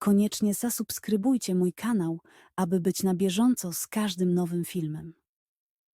koniecznie zasubskrybujcie mój kanał, aby być na bieżąco z każdym nowym filmem.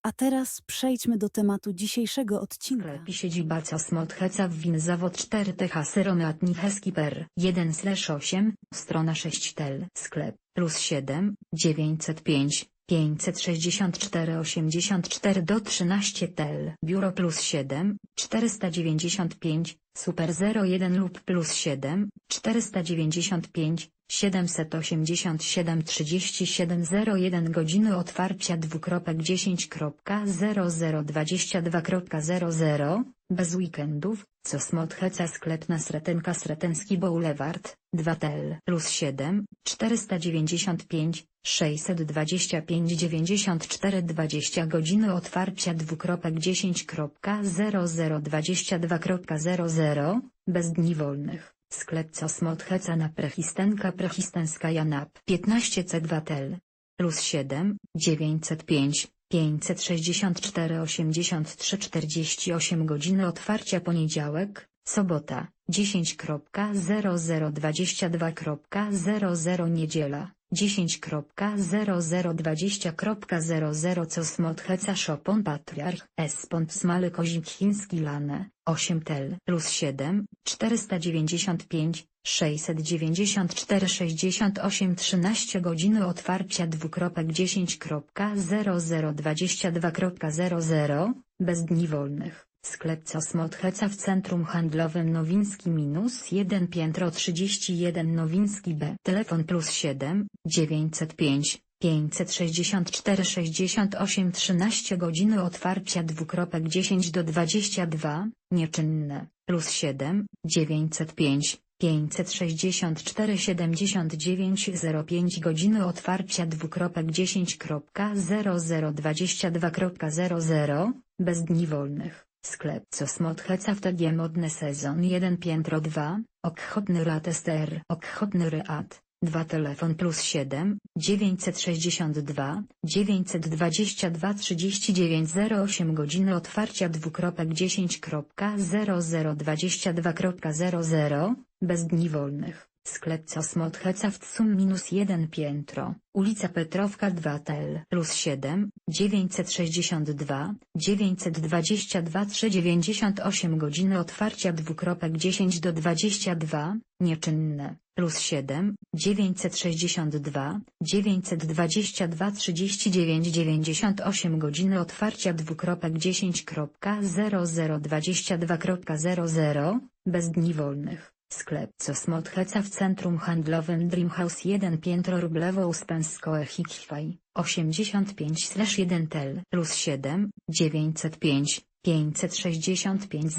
A teraz przejdźmy do tematu dzisiejszego odcinka. Sklepie siedziba Cosmot Heca w Win Zawod 4 TH Syromy Heskiper 1 slash 8, strona 6 tel sklep plus 7, 905, 564 84 do 13 tel biuro plus 7, 495, super 01 lub plus 7, 495, 787 3701 godziny otwarcia 2.10.0022.00 bez weekendów, Cosmot Heca sklep na Sretenka Sretenski Boulevard, 2 tel plus 7, 495, 625 94 20 godziny otwarcia 2.10.0022.00 bez dni wolnych. Sklep Cosmot Heca na Prechistenka Prechistenska Janap 15 Cegwatel. Plus 7, 905, 564 83 48 godziny otwarcia poniedziałek, sobota, 10.0022.00 niedziela, 10.0020.00 Cosmot Heca Szopon Patriarch Espont Smaly Kozik Chiński Lane, 8 tel plus 7, 495, 694 68 13 godziny otwarcia 2.10.0022.00 bez dni wolnych. Sklep Cosmot Heca w centrum handlowym Nowiński minus 1 piętro 31 Nowiński B. Telefon plus 7, 905, 564 68 13 godziny otwarcia 2.10 do 22, nieczynne, plus 7, 905, 564 79 05 godziny otwarcia 2.10.0022.00 bez dni wolnych. Sklep Cosmot Heca w TG Modny Sezon 1 Piętro 2, Okchodny Rat STR Okchodny Reat, 2 Telefon plus 7, 962, 922 39 08 Godziny otwarcia 2.10.0022.00 bez dni wolnych. Sklep Cosmot Heca w Tsum minus 1 piętro, ulica Petrowka 2 tel plus 7, 962, 922 398 godziny otwarcia 2.10 do 22, nieczynne, plus 7, 962, 922 39 98 godziny otwarcia 2.10.0022.00 bez dni wolnych. Sklep Cosmot Heca w centrum handlowym Dreamhouse 1 piętro Rublewo Uspenskoe Hikwaj, 85-1 tel plus 7, 905, 565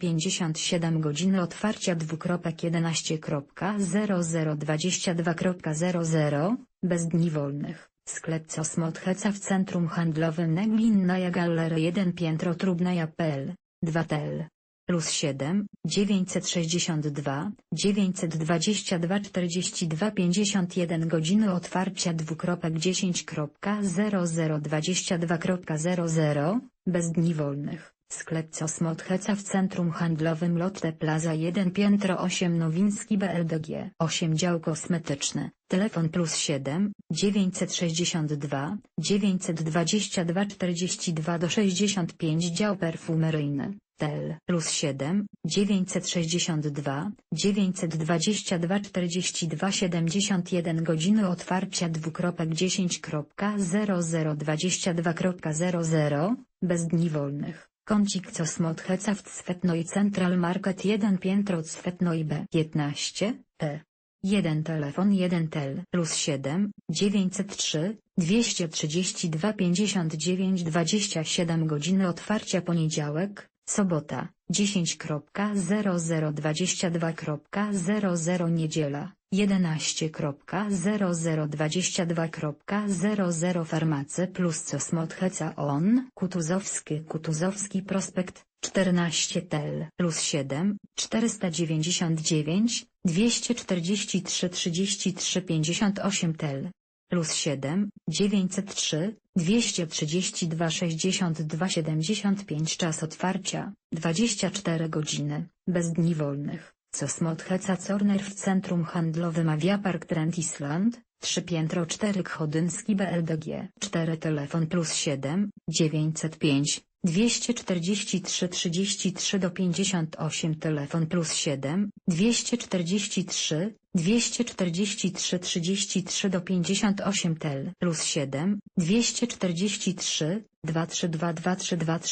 0057 godziny otwarcia 2.11.0022.00 bez dni wolnych. Sklep Cosmot Heca w centrum handlowym Neglinnaja Gallery 1 piętro Trubnaja.pl, 2 tel plus 7, 962, 922 42 51 godziny otwarcia 2.10.0022.00 bez dni wolnych. Sklep Cosmot Heca w centrum handlowym Lotte Plaza 1 piętro 8 Nowiński BLDG 8 dział kosmetyczny, telefon plus 7, 962, 922 42 do 65 dział perfumeryjny. Tel plus 7, 962, 922 42 71 godziny otwarcia 2.10.0022.00 bez dni wolnych. Kącik Cosmot Heca w Cwetnoj Central Market 1 piętro Cwetnoj B 15, E. 1 telefon 1 tel plus 7, 903, 232 59 27 godziny otwarcia poniedziałek, sobota, 10.0022.00 niedziela 11.0022.00 Farmacy plus Cosmot On Kutuzowski Kutuzowski Prospekt 14 tel plus 7 499 243 33 58 tel plus 7 903 232 62 75 czas otwarcia 24 godziny bez dni wolnych. Cosmot Heca Corner w centrum handlowym Aviapark Trend Island 3 piętro 4 Chodyński BLDG 4 telefon plus 7 905 243 33 do 58 telefon plus 7 243 243 33 do 58 tel plus 7 243 232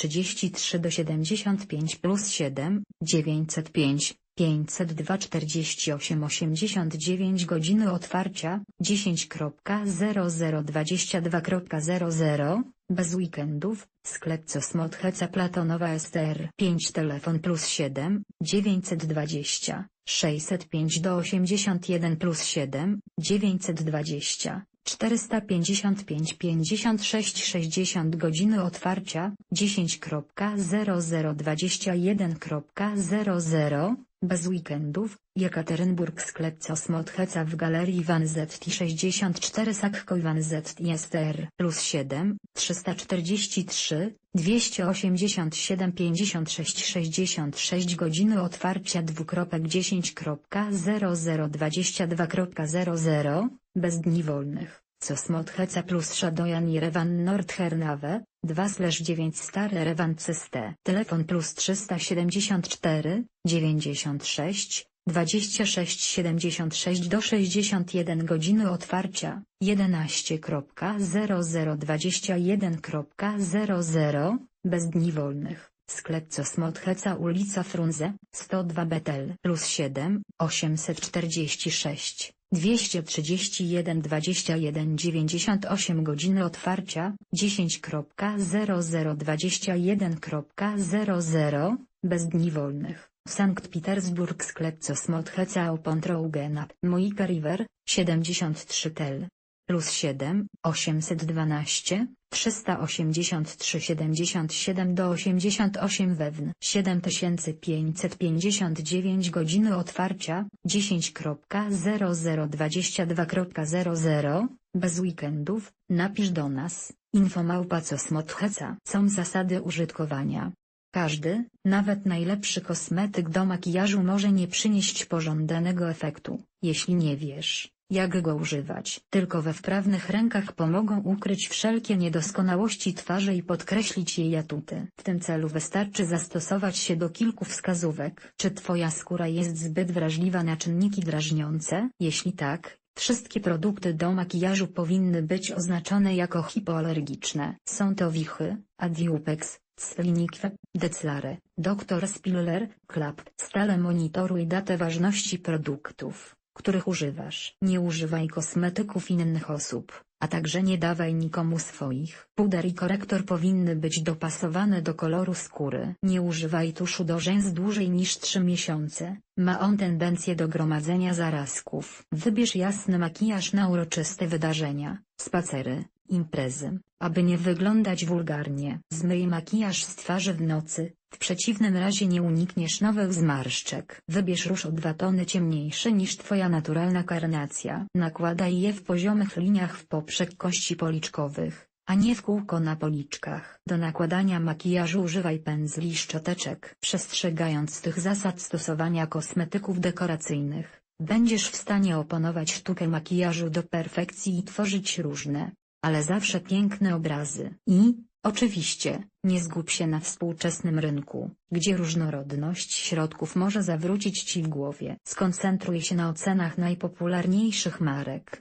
33 do 75 plus 7 905 502 48 89 godziny otwarcia 10.0022.00 bez weekendów sklep Cosmot Heca Platonowa STR 5 telefon plus 7 920 605 do 81 plus 7 920 455 56 60 godziny otwarcia 10.0021.00 bez weekendów Jekaterynburg sklep Cosmot w galerii Van Zetti 64 Sakko Van Zetti STR plus 7 343 287 56 66 godziny otwarcia 2.10.0022.00 bez dni wolnych Cosmot Heca plus Shadoyan Yerevan Nordhernave 2 9 Stary Erevan Cyste Telefon plus 374 96 26 76 do 61 godziny otwarcia 11.0021.00 bez dni wolnych. Sklep Cosmot Heca ulica Frunze 102 Betel plus 7 846 231 21 98 godziny otwarcia 10.0021.00 bez dni wolnych. Sankt Petersburg sklep Cosmot Heca Opontrougena Moika River 73 tel plus 7 812 383 77 do 88 wewn 7559 godziny otwarcia. 10.0022.00 bez weekendów. Napisz do nas. infomałpa Cosmot Heca są zasady użytkowania. Każdy, nawet najlepszy kosmetyk do makijażu może nie przynieść pożądanego efektu, jeśli nie wiesz, jak go używać. Tylko we wprawnych rękach pomogą ukryć wszelkie niedoskonałości twarzy i podkreślić jej atuty. W tym celu wystarczy zastosować się do kilku wskazówek. Czy twoja skóra jest zbyt wrażliwa na czynniki drażniące? Jeśli tak, Wszystkie produkty do makijażu powinny być oznaczone jako hipoalergiczne. Są to wichy, Adiupex, Slinikwe, Declare, Dr. Spiller, Klap. Stale monitoruj datę ważności produktów, których używasz. Nie używaj kosmetyków innych osób, a także nie dawaj nikomu swoich. Puder i korektor powinny być dopasowane do koloru skóry. Nie używaj tuszu do rzęs dłużej niż 3 miesiące. Ma on tendencję do gromadzenia zarazków. Wybierz jasny makijaż na uroczyste wydarzenia, spacery, imprezy, aby nie wyglądać wulgarnie. Zmyj makijaż z twarzy w nocy, w przeciwnym razie nie unikniesz nowych zmarszczek. Wybierz róż o dwa tony ciemniejszy niż twoja naturalna karnacja. Nakładaj je w poziomych liniach w poprzek kości policzkowych, a nie w kółko na policzkach. Do nakładania makijażu używaj pędzli szczoteczek. Przestrzegając tych zasad stosowania kosmetyków dekoracyjnych, będziesz w stanie opanować sztukę makijażu do perfekcji i tworzyć różne, ale zawsze piękne obrazy. I, oczywiście, nie zgub się na współczesnym rynku, gdzie różnorodność środków może zawrócić ci w głowie. Skoncentruj się na ocenach najpopularniejszych marek,